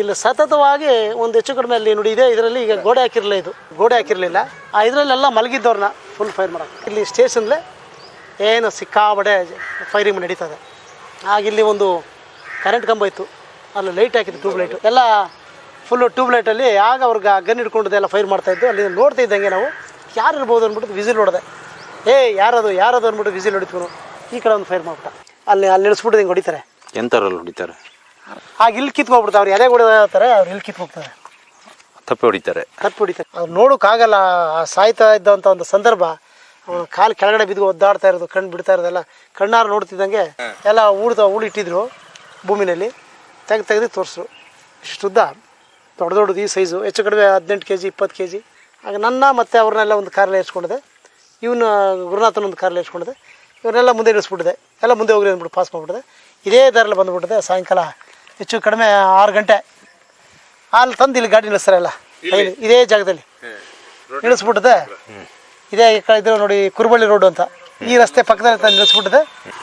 ಇಲ್ಲಿ ಸತತವಾಗಿ ಒಂದು ಹೆಚ್ಚು ಕಡಿಮೆ ಅಲ್ಲಿ ನೋಡಿ, ಇದೆ. ಇದರಲ್ಲಿ ಈಗ ಗೋಡೆ ಹಾಕಿರಲಿಲ್ಲ ಇದು. ಗೋಡೆ ಹಾಕಿರಲಿಲ್ಲ. ಆ ಇದರಲ್ಲೆಲ್ಲ ಮಲಗಿದ್ದವ್ರನ್ನ ಫುಲ್ ಫೈರ್ ಮಾಡೋಕೆ ಇಲ್ಲಿ ಸ್ಟೇಷನ್ಲೇ ಏನು ಸಿಕ್ಕಾಬಡೆ ಫೈರಿಂಗ್ ನಡೀತದೆ. ಆಗ ಇಲ್ಲಿ ಒಂದು ಕರೆಂಟ್ ಕಂಬ ಇತ್ತು. ಅಲ್ಲಿ ಲೈಟ್ ಹಾಕಿತ್ತು ಟ್ಯೂಬ್ ಲೈಟು ಎಲ್ಲ ಫುಲ್ಲು ಟ್ಯೂಬ್ ಲೈಟಲ್ಲಿ ಆಗ ಅವ್ರಿಗೆ ಗನ್ ಹಿಡ್ಕೊಂಡಿದೆ ಎಲ್ಲ ಫೈರ್ ಮಾಡ್ತಾಯಿದ್ದು ಅಲ್ಲಿ ನೋಡ್ತಾ ಇದ್ದಂಗೆ ನಾವು, ಯಾರು ಇರ್ಬೋದು ಅಂದ್ಬಿಟ್ಟು ವಿಸಿಲ್ ಹೊಡೆದೆ. ಏ, ಯಾರದು ಯಾರದು ಅಂದ್ಬಿಟ್ಟು ವಿಸಿಲ್ ಹೊಡಿತೀವಿ ಈ ಕಡೆ ಒಂದು ಫೈರ್ ಮಾಡ್ಬಿಟ್ಟ. ಅಲ್ಲಿ ಅಲ್ಲಿ ಇಳಿಸ್ಬಿಟ್ಟು ಹಿಂಗೆ ಹೊಡಿತಾರೆ. ಎಂಥವ್ರಲ್ಲಿ ಹೊಡಿತಾರೆ? ಆಗ ಇಲ್ಲಿ ಕಿತ್ಕೊಬಿಡ್ತಾರೆ ಅವ್ರು ಎದೆ ಹೊಡೆದಾರೆ ಅವ್ರು ಇಲ್ಲಿ ಕಿತ್ಕೋಗ್ತಾರೆ ತಪ್ಪಿ ಹೊಡಿತಾರೆ. ತಪ್ಪಿ ಹೊಡಿತಾರೆ. ಅವ್ರು ನೋಡೋಕ್ಕಾಗಲ್ಲ ಆ ಸಾಯ್ತಾ ಇದ್ದಂಥ ಒಂದು ಸಂದರ್ಭ. ಅವನು ಕಾಲು ಕೆಳಗಡೆ ಬಿದ್ದು ಒದ್ದಾಡ್ತಾ ಇರೋದು ಕಣ್ಣು ಬಿಡ್ತಾ ಇರೋದೆಲ್ಲ ಕಣ್ಣಾರು ನೋಡ್ತಿದ್ದಂಗೆ ಎಲ್ಲ ಊಡ್ದ ಊಳಿಟ್ಟಿದ್ರು ಭೂಮಿನಲ್ಲಿ. ತೆಗೆದು ತೆಗೆದು ತೋರಿಸ್ರು. ಶುದ್ಧ ದೊಡ್ಡ ದೊಡ್ಡದು ಈ ಸೈಜು ಹೆಚ್ಚು ಕಡಿಮೆ ಹದಿನೆಂಟು ಕೆ ಜಿ ಇಪ್ಪತ್ತು ಕೆ ಜಿ ಆಗ ನನ್ನ ಮತ್ತು ಅವ್ರನ್ನೆಲ್ಲ ಒಂದು ಕಾರಲ್ಲಿ ಇರಿಸ್ಕೊಂಡಿದೆ ಇವನು ಗುರುನಾಥನ ಒಂದು ಕಾರಲ್ಲಿ ಇರಿಸ್ಕೊಂಡಿದೆ ಇವನ್ನೆಲ್ಲ ಮುಂದೆ ಇಳಿಸ್ಬಿಟ್ಟಿದೆ. ಎಲ್ಲ ಮುಂದೆ ಹೋಗ್ರಿ ಅಂದ್ಬಿಟ್ಟು ಪಾಸ್ ಮಾಡಿಬಿಟ್ಟಿದೆ. ಇದೇ ದಾರಲ್ಲಿ ಬಂದುಬಿಟ್ಟಿದೆ ಸಾಯಂಕಾಲ ಹೆಚ್ಚು ಕಡಿಮೆ ಆರು ಗಂಟೆ. ಅಲ್ಲಿ ತಂದು ಇಲ್ಲಿ ಗಾಡಿ ನಿಲ್ಲಿಸ್ತಾರೆ ಎಲ್ಲ ಇಲ್ಲಿ ಇದೇ ಜಾಗದಲ್ಲಿ. ನಿಲ್ಲಿಸ್ಬಿಟ್ಟದೆ. ಇದೇ ಇದ್ರೆ ನೋಡಿ ಕುರುಬಳ್ಳಿ ರೋಡ್ ಅಂತ. ಈ ರಸ್ತೆ ಪಕ್ಕದಲ್ಲಿ ತಂದು ನಿಲ್ಲಿಸ್ಬಿಟ್ಟದೆ.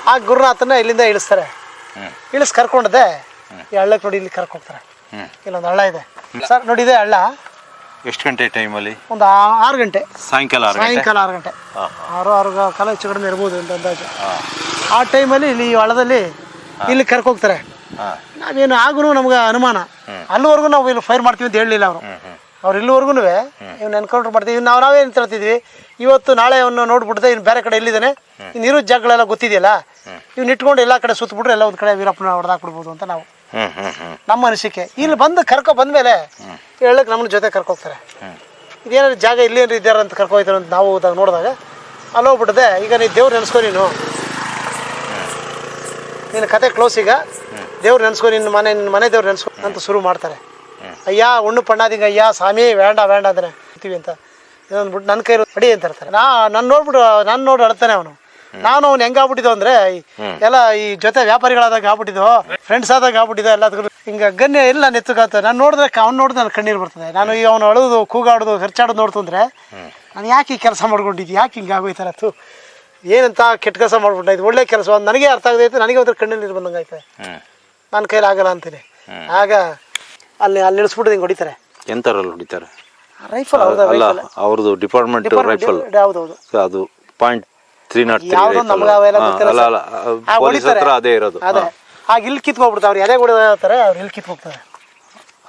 ಆ ಗುರುನಾಥನ ಇಲ್ಲಿಂದ ಇಳಿಸ್ತಾರೆ. ಇಳಿಸ್ ಕರ್ಕೊಂಡದೆ ಈ ಹಳ್ಳಕ್ಕೆ ನೋಡಿ ಇಲ್ಲಿ ಕರ್ಕೋಗ್ತಾರೆ ಇಲ್ಲೊಂದು ಹಳ್ಳ ಇದೆ. ಸರ್ ನೋಡಿ ಇದೆ ಹಳ್ಳ. ಎಷ್ಟು ಗಂಟೆ ಟೈಮಲ್ಲಿ? ಒಂದು ಆ- ಆರು ಗಂಟೆ. ಸಾಯಂಕಾಲ ಸಾಯಂಕಾಲ ಆರು ಗಂಟೆ. ಆರು ಆರು ಕಾಲ ಹೆಚ್ಚು ಕಡಿಮೆ ಇರ್ಬೋದು ಅಂತ ಅಂದಾಜು. ಆ ಟೈಮಲ್ಲಿ ಇಲ್ಲಿ ಈ ಹಳ್ಳದಲ್ಲಿ ಇಲ್ಲಿ ಕರ್ಕೋಗ್ತಾರೆ ನಾವೇನು ಆಗೂ ನಮ್ಗೆ ಅನುಮಾನ. ಅಲ್ಲಿವರೆಗೂ ನಾವು ಇಲ್ಲಿ ಫೈರ್ ಮಾಡ್ತೀವಿ ಅಂತ ಹೇಳಲಿಲ್ಲ ಅವರು. ಅವ್ರು ಇಲ್ಲಿವರೆಗೂ ಇವ್ನು ಎನ್ಕೌಂಟರ್ ಮಾಡ್ತೀವಿ. ನಾವು ನಾವೇನು ಅಂತ ಹೇಳ್ತಿದ್ವಿ. ಇವತ್ತು ನಾಳೆ ಅವನು ನೋಡ್ಬಿಡ್ದೆ ಇನ್ನು ಬೇರೆ ಕಡೆ ಎಲ್ಲಿದ್ದಾನೆ? ಇನ್ನು ಇರೋ ಜಾಗಗಳೆಲ್ಲ ಗೊತ್ತಿದೆಯಲ್ಲ? ಇವ್ನು ಇಟ್ಕೊಂಡು ಎಲ್ಲ ಕಡೆ ಸುತ್ತಬಿಟ್ರೆ ಎಲ್ಲ ಒಂದು ಕಡೆ ವೀರಪ್ಪನ ಹೊಡೆದಾಕ್ಬಿಡ್ಬೋದು ಅಂತ ನಾವು. ನಮ್ಮ ಅನಿಸಿಕೆ. ಇಲ್ಲಿ ಬಂದು ಕರ್ಕೊ ಬಂದಮೇಲೆ ಹೇಳಕ್ಕೆ ನಮ್ಮನ್ನ ಜೊತೆ ಕರ್ಕೋಗ್ತಾರೆ. ಇದೇನಾದ್ರು ಜಾಗ ಇಲ್ಲೇನು ಇದ್ದಾರೆ ಅಂತ ಕರ್ಕೊಯ್ತಾರೆ ಅಂತ ನಾವು ಹೋದಾಗ ನೋಡಿದಾಗ ಅಲ್ಲಿ ಹೋಗ್ಬಿಟ್ಟದೆ ಈಗ ನೀನು ದೇವ್ರು ನೆನೆಸ್ಕೊ ನೀನು. ನಿನ್ನ ಕತೆ ಕ್ಲೋಸ್ ಈಗ. ದೇವ್ರು ನೆನೆಸ್ಕೊ ನಿನ್ನ ಮನೆ ನಿನ್ನ ಮನೆ ದೇವ್ರು ನೆನೆಸ್ಕೊ ಅಂತ ಶುರು ಮಾಡ್ತಾರೆ. ಅಯ್ಯ ಉಣ್ಣು ಪಣ್ಣಾದಿಂಗ ಅಯ್ಯ, ಸ್ವಾಮಿ ವೇಂಡ ವೇಂಡ ಅಂದ್ರೆ ಅಂತೀವಿ ಅಂತ. ಇದೊಂದ್ಬಿಟ್ಟು ನನ್ನ ಕೈ ಅಡಿ ಅಂತ ಇರ್ತಾರೆ ನಾ ನನ್ನ ನೋಡ್ಬಿಟ್ಟು ನನ್ನ ನೋಡಿ ಅಳ್ತಾನೆ ಅವನು. ನಾನು ಅವ್ನು ಹೆಂಗ್ ಆಗ್ಬಿಟ್ಟಿದ್ದು ಅಂದ್ರೆ ಎಲ್ಲ ಈ ಜೊತೆ ವ್ಯಾಪಾರಿಗಳಾದಾಗ ಆಗ್ಬಿಟ್ಟಿದ್ದು ಫ್ರೆಂಡ್ಸ್ ಆದಾಗ ಆಗ್ಬಿಟ್ಟಿದ್ದು ಎಲ್ಲದಕ್ಕೂ ಹಿಂಗ ಗನ್ಯ ಎಲ್ಲ ನೆತ್ತಗಾತ ನಾನು ನೋಡಿದ್ರೆ ಅವ್ನು ನೋಡಿದ್ರೆ ನನ್ನ ಕಣ್ಣೀರು ಬರ್ತದೆ. ನಾನು ಈ ಅವ್ನು ಅಳೋದು, ಕೂಗಾಡೋದು, ಖರ್ಚಾಡೋದು ನೋಡ್ತು ಅಂದ್ರೆ ನಾನು ಯಾಕೆ ಈ ಕೆಲಸ ಮಾಡ್ಕೊಂಡಿದ್ದು? ಯಾಕೆ ಹಿಂಗೆ ಅದು? ಏನಂತ ಕೆಟ್ಟ ಕೆಲಸ ಮಾಡ್ಬಿಟ್ಟು ಒಳ್ಳೆ ಕೆಲಸ. ನನಗೆ ಅರ್ಥ ಆಗದೈತೆ ನನಗೆ ಹೋದ್ರೆ ಕಣ್ಣಲ್ಲಿ ನೀರು ಬಂದಂಗೆ ಆಯ್ತದೆ. ನನ್ನ ಕೈಲಿ ಆಗಲ್ಲ ಅಂತೀನಿ. ಆಗ ಅಲ್ಲಿ ಅಲ್ಲಿ ಇಳಿಸ್ಬಿಟ್ಟು ಹಿಂಗೆ ಹೊಡಿತಾರೆ. ಎಂತರಲ್ಲಿ ಹೊಡಿತಾರೆ? ರೈಫಲ್ ಅಲ್ಲ ಅವ್ರದ್ದು ಡಿಪಾರ್ಟ್ಮೆಂಟ್ ರೈಫಲ್ ಹೌದೌದು. ಅದು ಪಾಯಿಂಟ್ ತ್ರೀ ನಾಟ್ ಯಾವುದೋ ನಮ್ಗೆ ಅವೆಲ್ಲ ಗೊತ್ತಿಲ್ಲ ಅಲ್ಲ ಅಲ್ಲ ಆ, ಪೊಲೀಸ್ ಹೊಡಿತಾರೆ. ಹತ್ರ ಅದೇ ಇರೋದು. ಅದೇ. ಆಗ ಇಲ್ಲಿ ಕಿತ್ಕೊಬಿಡ್ತಾರೆ ಅವ್ರು ಎದೆ ಹೊಡಿತಾರೆ ಅವ್ರು ಇಲ್ಲಿ ಕಿತ್ಕೋಗ್ತಾರೆ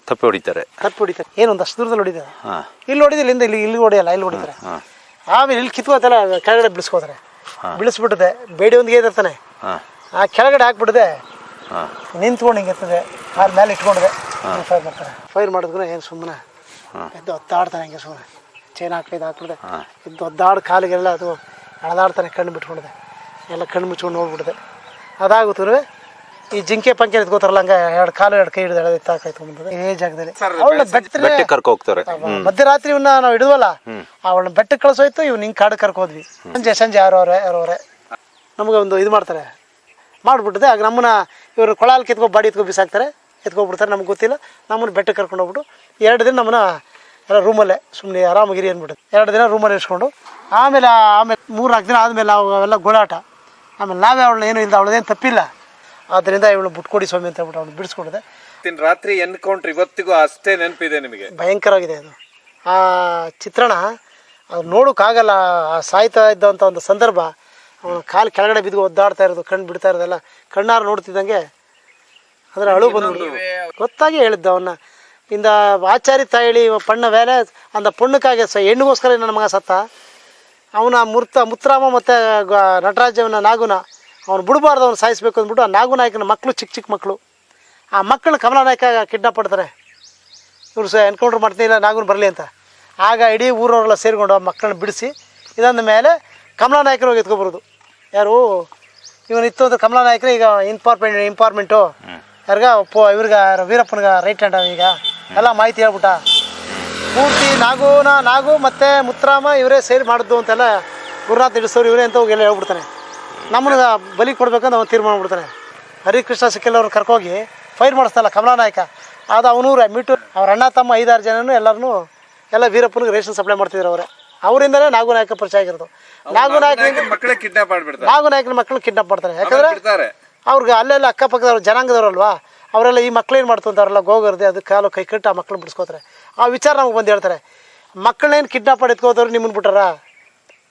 ತಪ್ಪಿ ಹೊಡಿತಾರೆ. ಕತ್ತು ಹೊಡಿತಾರೆ. ಏನೊಂದು ಅಷ್ಟು ದೂರದಲ್ಲಿ ಹೊಡಿತಾರೆ. ಇಲ್ಲಿ ಹೊಡಿದಿಲ್ಲ ಇಲ್ಲಿಂದ ಇಲ್ಲಿ ಇಲ್ಲಿ ಹೊಡೆಯಲ್ಲ ಇಲ್ಲಿ ಹೊಡಿತಾರೆ. ಆಮೇಲೆ ಇಲ್ಲಿ ಕಿತ್ಕೋತಲ್ಲ ಕೆಳಗಡೆ ಬಿಡಿಸ್ಕೋತಾರೆ. ಬಿಡಿಸ್ಬಿಟ್ಟದೆ ಬೇಡಿ ಒಂದಿಗೆ ಇರ್ತಾನೆ. ಹಾಂ. ಆ ಕೆಳಗಡೆ ಹಾಕ್ಬಿಡದೆ ಹಾಂ ನಿಂತ್ಕೊಂಡು ಹಿಂಗಿರ್ತದೆ ಕಾಲ ಮೇಲೆ ಇಟ್ಕೊಂಡಿದೆ ಫೈರ್ ಮಾಡ್ತಾರೆ. ಫೈರ್ ಮಾಡಿದ್ಗೂ ಏನು ಸುಮ್ಮನೆ ಎದ್ದು ಒದ್ದಾಡ್ತಾನೆ ಹಿಂಗೆ ಸುಮ್ಮನೆ ಚೈನ್ ಹಾಕ್ಲಿದ್ದು ಹಾಕ್ಬಿಡ್ದೆ ಎದ್ದು ಒದ್ದಾಡ್ ಕಾಲಿಗೆಲ್ಲ ಅದು ಎಳೆದಾಡ್ತಾನೆ ಕಣ್ಣು ಬಿಟ್ಕೊಂಡಿದೆ ಎಲ್ಲ ಕಣ್ಣು ಮುಚ್ಕೊಂಡು ಹೋಗ್ಬಿಡ್ದೆ ಅದಾಗುತ್ತೂ ಈ ಜಿಂಕೆ ಪಂಕೆ ಎತ್ಕೋತಾರಲ್ಲ ಹಂಗೆ ಎರಡು ಕಾಲು ಎರಡು ಕೈ ಹಿಡಿದು ಎಳೆದು ಎತ್ತಾಕಾಯ್ತು ಬಂದದೆ ಜಾಗದಲ್ಲಿ. ಅವಳನ್ನ ಬೆಟ್ಟಕ್ಕೆ ಕರ್ಕೊ ಹೋಗ್ತಾರೆ. ಮಧ್ಯರಾತ್ರಿ ಇವನ್ನ ನಾವು ಹಿಡಿದ್ವಲ್ಲ ಅವಳನ್ನ ಬೆಟ್ಟಕ್ಕೆ ಕಳ್ಸೋಯ್ತು ಇವ್ ಹಿಂಗೆ ಕಾಡು ಕರ್ಕೋದ್ವಿ ಸಂಜೆ ಸಂಜೆ ಯಾರವ್ರೆ ಯಾರವ್ರೆ ನಮಗೆ ಒಂದು ಇದು ಮಾಡ್ತಾರೆ. ಮಾಡಿಬಿಟ್ಟಿದೆ. ಆಗ ನಮ್ಮನ್ನ ಇವರು ಕೊಳಾಲ್ ಕಿತ್ಕೊ ಬಾಡಿ ಎತ್ಕೊ ಬಿಸಾಕ್ತಾರೆ. ಎತ್ಕೊಬಿಡ್ತಾರೆ ನಮ್ಗೆ ಗೊತ್ತಿಲ್ಲ. ನಮ್ಮನ್ನು ಬೆಟ್ಟಕ್ಕೆ ಕರ್ಕೊಂಡು ಹೋಗ್ಬಿಟ್ಟು ಎರಡು ದಿನ ನಮ್ಮನ್ನ ಎಲ್ಲ ರೂಮಲ್ಲೇ ಸುಮ್ಮನೆ ಆರಾಮಾಗಿರಿ ಅಂದ್ಬಿಟ್ಟು. ಎರಡು ದಿನ ರೂಮಲ್ಲಿ ಇರಿಸ್ಕೊಂಡು ಆಮೇಲೆ ಆಮೇಲೆ ಮೂರು ನಾಲ್ಕು ದಿನ ಆದಮೇಲೆ ಅವೆಲ್ಲ ಗೋಳಾಟ. ಆಮೇಲೆ ನಾವೇ ಅವಳನ್ನ ಏನು ಇಲ್ಲ ಅವಳದೇನು ತಪ್ಪಿಲ್ಲ. ಆದ್ದರಿಂದ ಇವಳು ಬಿಟ್ಕೊಡಿ ಸ್ವಾಮಿ ಅಂತ ಹೇಳ್ಬಿಟ್ಟು ಅವ್ನು ಬಿಡಿಸ್ಕೊಂಡಿದೆ ದಿನ ರಾತ್ರಿ ಎನ್ಕೌಂಟರ್ ಇವತ್ತಿಗೂ ಅಷ್ಟೇ ನೆನಪಿದೆ ನಿಮಗೆ. ಭಯಂಕರವಾಗಿದೆ ಅದು. ಆ ಚಿತ್ರಣ ಅದು ನೋಡೋಕ್ಕಾಗಲ್ಲ. ಆ ಸಾಯ್ತಾ ಇದ್ದಂಥ ಒಂದು ಸಂದರ್ಭ ಕಾಲು ಕೆಳಗಡೆ ಬಿದ್ದು ಒದ್ದಾಡ್ತಾ ಇರೋದು ಕಣ್ಣು ಬಿಡ್ತಾ ಇರೋದಲ್ಲ ಕಣ್ಣಾರು ನೋಡ್ತಿದ್ದಂಗೆ ಅದರ ಅಳು ಬಂದ್ಬಿಡ್ತು. ಗೊತ್ತಾಗಿ ಹೇಳಿದ್ದ ಅವನ್ನ ಇಂದ ಆಚಾರಿ ತಾಯಿಳಿ ಪಣ್ಣ ವೇಲೆ ಅಂದ ಪುಣ್ಣಕ್ಕಾಗೆ ಸ ಹೆಣ್ಣಿಗೋಸ್ಕರ ನನ್ನ ಮಗ ಸತ್ತ. ಅವನ ಮುರ್ತ ಮುತ್ತರಾಮ ಮತ್ತು ನಟರಾಜವನ ನಾಗುನ ಅವನು ಬಿಡಬಾರ್ದು, ಅವ್ನು ಸಾಯಿಸ್ಬೇಕು ಅಂದ್ಬಿಟ್ಟು ಆ ನಾಗುನಾಯಕನ ಮಕ್ಕಳು ಚಿಕ್ಕ ಚಿಕ್ಕ ಮಕ್ಕಳು ಆ ಮಕ್ಕಳು ಕಮಲಾನಾಯಕ ಕಿಡ್ನಾಪ್ ಮಾಡ್ತಾರೆ. ಇವರು ಸಹ ಎನ್ಕೌಂಟ್ರ್ ಮಾಡ್ತೀನಿ ನಾಗೂನು ಬರಲಿ ಅಂತ. ಆಗ ಇಡೀ ಊರವರೆಲ್ಲ ಸೇರಿಕೊಂಡು ಆ ಮಕ್ಕಳನ್ನ ಬಿಡಿಸಿ, ಇದಾದ ಮೇಲೆ ಕಮಲಾ ನಾಯಕರು ಹೋಗಿ ಎತ್ಕೊಬರೋದು. ಯಾರು? ಇವನು ಇತ್ತು ಅಂದ್ರೆ ಕಮಲಾ ನಾಯಕರು ಈಗ ಇಂಪಾರ್ಮೆಂಟ್ ಇಂಪಾರ್ಮೆಂಟು ಯಾರಿಗ? ಪೋ ಇವ್ರಿಗೆ ವೀರಪ್ಪನಿಗೆ ರೈಟ್ ಹ್ಯಾಂಡ್ ಈಗ. ಎಲ್ಲ ಮಾಹಿತಿ ಹೇಳ್ಬಿಟ್ಟ. ಪೂರ್ತಿ ನಾಗೂನ ನಾಗು ಮತ್ತು ಮುತ್ತರಾಮ ಇವರೇ ಸೇರಿ ಮಾಡಿದ್ದು ಅಂತೆಲ್ಲ ಗುರುನಾಥ್ ಇಡಿಸೋರು ಇವರೇ ಅಂತ ಹೋಗಿ ಎಲ್ಲ ಹೇಳ್ಬಿಡ್ತಾನೆ. ನಮ್ಮನ್ನ ಬಲಿ ಕೊಡ್ಬೇಕಂತ ಅವ್ನು ತೀರ್ಮಾನ ಮಾಡ್ಬಿಡ್ತಾನೆ. ಹರಿಕೃಷ್ಣ ಸಿಕ್ಕಿಲ್ ಅವ್ರನ್ನ ಕರ್ಕೋಗಿ ಫೈರ್ ಮಾಡಿಸ್ತಲ್ಲ ಕಮಲಾ ನಾಯಕ. ಅದು ಅವನೂರ ಮೀಟು ಅವ್ರ ಅಣ್ಣ ತಮ್ಮ ಐದಾರು ಜನನು ಎಲ್ಲರೂ ಎಲ್ಲ ವೀರಪ್ಪನಿಗೆ ರೇಷನ್ ಸಪ್ಲೈ ಮಾಡ್ತಿದ್ರು ಅವರೇ. ಅವರಿಂದಲೇ ನಾಗು ನಾಯಕ ಪರಿಚಯ ಆಗಿರೋದು. ನಾಗು ನಾಯಕ ಮಕ್ಕಳೇ ಕಿಡ್ನಾಪ್ ಮಾಡ್ಬಿಡ್ತಾರೆ. ನಾಗು ನಾಯಕನ ಮಕ್ಕಳು ಕಿಡ್ನಾಪ್ ಮಾಡ್ತಾರೆ. ಯಾಕಂದ್ರೆ ಅವ್ರಿಗೆ ಅಲ್ಲೆಲ್ಲ ಅಕ್ಕಪಕ್ಕದವ್ರು ಜನಾಂಗದವ್ರಲ್ವಾ? ಅವರೆಲ್ಲ ಈ ಮಕ್ಳು ಏನು ಮಾಡ್ತಂತಾರಲ್ಲ ಗೋಗರ್ದೆ ಅದು ಕಾಲು ಕೈ ಕಟ್ಟು ಆ ಮಕ್ಳನ್ನ ಬಿಡಿಸ್ಕೋತಾರೆ. ಆ ವಿಚಾರ ನಮ್ಗೆ ಬಂದು ಹೇಳ್ತಾರೆ. ಮಕ್ಕಳನ್ನೇನು ಕಿಡ್ನಾಪ್ ಮಾಡಿ ಎತ್ಕೋದವ್ರು ನಿಮ್ಮನ್ನು ಬಿಟ್ಟಾರ?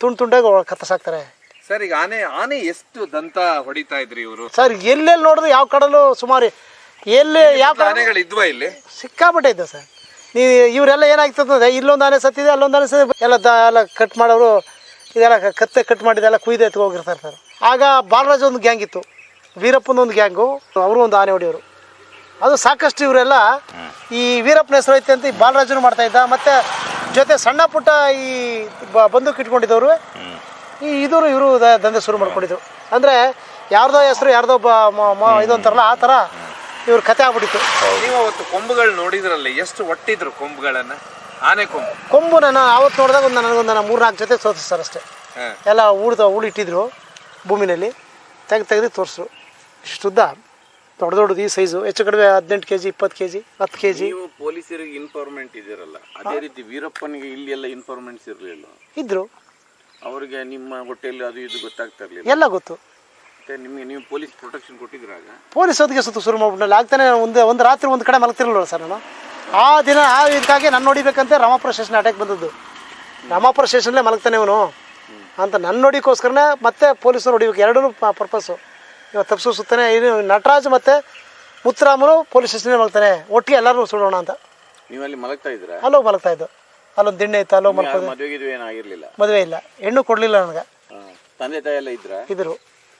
ತುಂಡು ತುಂಡಾಗಿ ಕತ್ತಸಾಕ್ತಾರೆ ಸರ್ ಈಗ ಆನೆ ಆನೆ ಎಷ್ಟು ದಂತ ಹೊಡಿತಾ ಇದ್ರಿ ಇವರು? ಸರ್ ಎಲ್ಲೆಲ್ಲಿ ನೋಡಿದ್ರು ಯಾವ ಕಡಲು ಸುಮಾರು ಎಲ್ಲಿ ಯಾವ ಆನೆಗಳು ಇದ್ವಾ ಇಲ್ಲಿ? ಸಿಕ್ಕಾಪಟ್ಟೆ ಇದ್ದೆ ಸರ್. ನೀವು ಇವರೆಲ್ಲ ಏನಾಗ್ತದೆ ಇಲ್ಲೊಂದು ಆನೆ ಸತ್ತಿದೆ, ಅಲ್ಲೊಂದು ಆನೆ ಸತ್ತಿದೆ, ಎಲ್ಲ ದ ಎಲ್ಲ ಕಟ್ ಮಾಡೋರು, ಇದೆಲ್ಲ ಕತ್ತೆ ಕಟ್ ಮಾಡಿದೆಲ್ಲ ಕುಯ್ದು ಎತ್ಕೊ ಹೋಗಿರ್ತಾರೆ ಸರ್. ಆಗ ಬಾಲರಾಜ್ ಒಂದು ಗ್ಯಾಂಗ್ ಇತ್ತು, ವೀರಪ್ಪನ ಒಂದು ಗ್ಯಾಂಗು ಅವರು ಒಂದು ಆನೆ ಹೊಡೆಯೋರು. ಅದು ಸಾಕಷ್ಟು ಇವರೆಲ್ಲ ಈ ವೀರಪ್ಪನ ಹೆಸರು ಐತೆ ಅಂತ ಈ ಬಾಲರಾಜನು ಮಾಡ್ತಾ ಇದ್ದ. ಮತ್ತು ಜೊತೆ ಸಣ್ಣ ಪುಟ್ಟ ಈ ಬಂದೂಕ್ ಇಟ್ಕೊಂಡಿದ್ದವರು. ಈ ಇದರು ಇವರು ದಂಧೆ ಶುರು ಮಾಡ್ಕೊಂಡಿದ್ರು. ಅಂದರೆ ಯಾರ್ದೋ ಹೆಸರು, ಯಾರ್ದೋ ಇದು ಅಂತಾರಲ್ಲ, ಆ ಥರ ಇವ್ರ ಕತೆ ಆಗ್ಬಿಟ್ಟಿತ್ತು. ನೀವು ಅವತ್ತು ಕೊಂಬುಗಳು ನೋಡಿದ್ರಲ್ಲಿ ಎಷ್ಟು ಒಟ್ಟಿದ್ರು ಕೊಂಬುಗಳನ್ನ? ಆನೆ ಕೊಂಬು. ಕೊಂಬು ನಾನು ಅವತ್ತು ನೋಡಿದಾಗ ಒಂದು ನನಗೊಂದು ಮೂರು ನಾಲ್ಕು ಜೊತೆ ತೋರಿಸಿ ಸರ್ ಅಷ್ಟೇ. ಹಾ. ಎಲ್ಲ ಉಳ್ದ ಉಳಿಟ್ಟಿದ್ರು ಭೂಮಿನಲ್ಲಿ. ತೆಗೆದು ತೆಗೆದು ತೋರಿಸ್ರು ಇಷ್ಟುದ್ದ ದೊಡ್ಡ ದೊಡ್ಡದು ಈ ಸೈಜು ಹೆಚ್ಚು ಕಡಿಮೆ ಹದಿನೆಂಟು ಕೆ ಜಿ ಇಪ್ಪತ್ತು ಕೆ ಜಿ ಹತ್ತು ಕೆ ಜಿ ನೀವು ಪೊಲೀಸರಿಗೆ ಇನ್ಫಾರ್ಮೆಂಟ್ ಇದ್ದೀರಲ್ಲ ಅದೇ ರೀತಿ ವೀರಪ್ಪನಿಗೆ ಇಲ್ಲಿ ಎಲ್ಲ ಇನ್ಫಾರ್ಮೆಂಟ್ಸ್ ಇರಲಿಲ್ಲ. ಇದ್ದರು ಅವರಿಗೆ ನಿಮ್ಮ ಹೊಟ್ಟೆಯಲ್ಲಿ ಅದು ಇದು ಗೊತ್ತಾಗ್ತಾ ಇರಲಿಲ್ಲ. ಎಲ್ಲ ಗೊತ್ತು. ನಿಮಗೆ ನೀವು ಪೊಲೀಸ್ ಪ್ರೊಟೆಕ್ಷನ್ ಕೊಟ್ಟಿದ್ರಾಗ ಪೊಲೀಸ್ ಹೊತ್ತಿಗೆ ಸುತ್ತು ಶುರು ಮಾಡ್ಬಿಟ್ಟು ಆಗ್ತಾನೆ ಒಂದು ಒಂದು ರಾತ್ರಿ ಒಂದು ಕಡೆ ಮಲಗ್ತಿರಲ್ಲ ಸರ್ ನಾನು. ಆ ದಿನ ಆ ಇದಕ್ಕಾಗಿ ನಾನು ನೋಡಿಬೇಕಂತ ರಾಮಾಪುರ ಸ್ಟೇಷನ್ ಅಟ್ಯಾಕ್ ಬಂದದ್ದು. ರಾಮಾಪುರ ಸ್ಟೇಷನ್ಲೇ ಮಲಗ್ತಾನೆ ಇವನು. ಅಂತ ನನ್ನ ನೋಡಿಕೋಸ್ಕರನೇ ಮತ್ತೆ ಪೊಲೀಸರು ಹೊಡಿಬೇಕು ಎರಡೂ ಪರ್ಪಸ್ಸು ಇವಾಗ ತಪ್ಪಿಸು ಸುತ್ತಾನೆ ಇದು ನಟರಾಜ್ ಮತ್ತು ಮುತ್ತುರಾಮನು ಪೊಲೀಸ್ ಸ್ಟೇಷನ್ನೇ ಮಲಗ್ತಾನೆ. ಒಟ್ಟಿಗೆ ಎಲ್ಲರೂ ಸುಡೋಣ ಅಂತ. ನೀವು ಅಲ್ಲಿ ಮಲಗ್ತಾ ಇದ್ರೆ ಅಲ್ಲೋಗಿ ಮಲಗ್ತಾ ಇದ್ದು. ಅಲ್ಲೊಂದು ದಿಣ್ಣೆ ಇತ್ತು ಅಲ್ಲೋ ಏನಾಗಿರ್ಲಿಲ್ಲ ಮದುವೆ ಇಲ್ಲ. ಹೆಣ್ಣು ಕೊಡಲಿಲ್ಲ ನನಗೆ. ತಂದೆ ತಾಯಿ ಎಲ್ಲ ಇದ್ರೆ? ಇದ್ರು.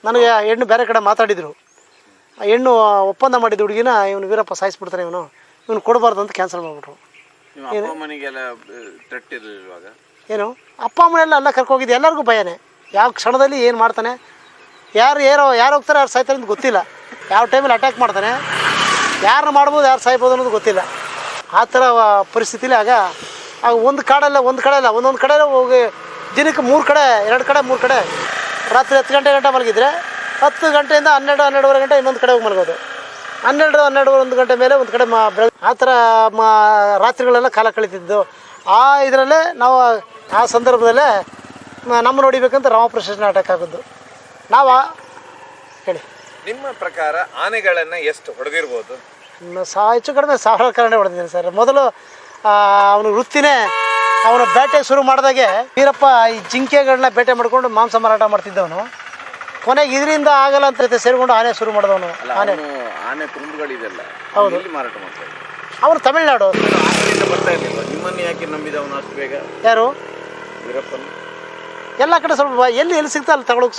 ನನಗೆ ಆ ಹೆಣ್ಣು ಬೇರೆ ಕಡೆ ಮಾತಾಡಿದರು. ಆ ಹೆಣ್ಣು ಒಪ್ಪಂದ ಮಾಡಿದ ಹುಡುಗಿನ ಇವನು ವೀರಪ್ಪ ಸಾಯಿಸ್ಬಿಡ್ತಾನೆ ಇವನು. ಇವನು ಕೊಡಬಾರ್ದು ಅಂತ ಕ್ಯಾನ್ಸಲ್ ಮಾಡಿಬಿಟ್ರು. ಏನು? ಅಪ್ಪ ಅಮ್ಮನೆಲ್ಲ ಎಲ್ಲ ಕರ್ಕೋಗಿದ್ದು ಎಲ್ಲರಿಗೂ ಭಯನೇ. ಯಾವ ಕ್ಷಣದಲ್ಲಿ ಏನು ಮಾಡ್ತಾನೆ? ಯಾರು ಯಾರೋ ಯಾರು ಹೋಗ್ತಾರೆ ಯಾರು ಸಾಯ್ತಾರೆ ಅಂತ ಗೊತ್ತಿಲ್ಲ. ಯಾವ ಟೈಮಲ್ಲಿ ಅಟ್ಯಾಕ್ ಮಾಡ್ತಾನೆ? ಯಾರನ್ನ ಮಾಡ್ಬೋದು ಯಾರು ಸಾಯ್ಬೋದು ಅನ್ನೋದು ಗೊತ್ತಿಲ್ಲ. ಆ ಥರ ಪರಿಸ್ಥಿತಿಲಿ ಆಗ ಆಗ ಒಂದು ಕಾಡಲ್ಲ ಒಂದು ಕಡೆ ಅಲ್ಲ ಒಂದೊಂದು ಕಡೆ ಹೋಗಿ ದಿನಕ್ಕೆ ಮೂರು ಕಡೆ ಎರಡು ಕಡೆ ಮೂರು ಕಡೆ ರಾತ್ರಿ ಹತ್ತು ಗಂಟೆ ಗಂಟೆ ಮಲಗಿದ್ರೆ ಹತ್ತು ಗಂಟೆಯಿಂದ ಹನ್ನೆರಡು ಹನ್ನೆರಡುವರೆ ಗಂಟೆ ಇನ್ನೊಂದು ಕಡೆ ಹೋಗಿ ಮಲಗೋದು. ಹನ್ನೆರಡು ಹನ್ನೆರಡು ಒಂದು ಗಂಟೆ ಮೇಲೆ ಒಂದು ಕಡೆ ಮಾ ಬೆಳ ಆ ಥರ ಮಾ ರಾತ್ರಿಗಳೆಲ್ಲ ಕಾಲ ಕಳೀತಿದ್ದು. ಆ ಇದರಲ್ಲೇ ನಾವು ಆ ಸಂದರ್ಭದಲ್ಲೇ ನಮ್ಮ ನೋಡಿಬೇಕಂತ ರಾಮಪ್ರಸಾದ್ ನಾಟಕ ಆಗೋದು. ನಾವು ಹೇಳಿ. ನಿಮ್ಮ ಪ್ರಕಾರ ಆನೆಗಳನ್ನು ಎಷ್ಟು ಹೊಡೆದಿರ್ಬೋದು? ಇನ್ನು ಸಾ ಹೆಚ್ಚು ಕಡಿಮೆ ಸಾವಿರ ಕಾರಣ ಹೊಡೆದಿದ್ದೀನಿ ಸರ್. ಮೊದಲು ಅವನು ವೃತ್ತಿನೇ ಅವನು ಬೇಟೆ ಶುರು ಮಾಡಿದಾಗೆ ವೀರಪ್ಪ ಈ ಜಿಂಕೆಗಳನ್ನ ಬೇಟೆ ಮಾಡ್ಕೊಂಡು ಮಾಂಸ ಮಾರಾಟ ಮಾಡ್ತಿದ್ದವನು. ಕೊನೆಗೆ ಇದರಿಂದ ಆಗಲ್ಲ ಅಂತ ಸೇರಿಕೊಂಡು ಆನೆ ಶುರು ಮಾಡಿದವನು. ಆನೆ. ಆನೆ ತುಂಡುಗಳಿದೆಲ್ಲ ಹೌದು. ಮಾರಾಟ ಮಾಡ್ತಾರೆ ಅವನು ತಮಿಳ್ನಾಡು. ಬರ್ತಾ ಇರಲಿಲ್ಲ ನಿಮ್ಮನ್ನು ಯಾಕೆ ನಂಬಿದ ಅವನು ಅಷ್ಟು ಬೇಗ? ಯಾರು? ವೀರಪ್ಪನ್. ಎಲ್ಲ ಕಡೆ ಸ್ವಲ್ಪ ಎಲ್ಲಿ ಎಲ್ಲಿ ಸಿಗ್ತಾ ಅಲ್ಲಿ ತಗೊಳಕ್.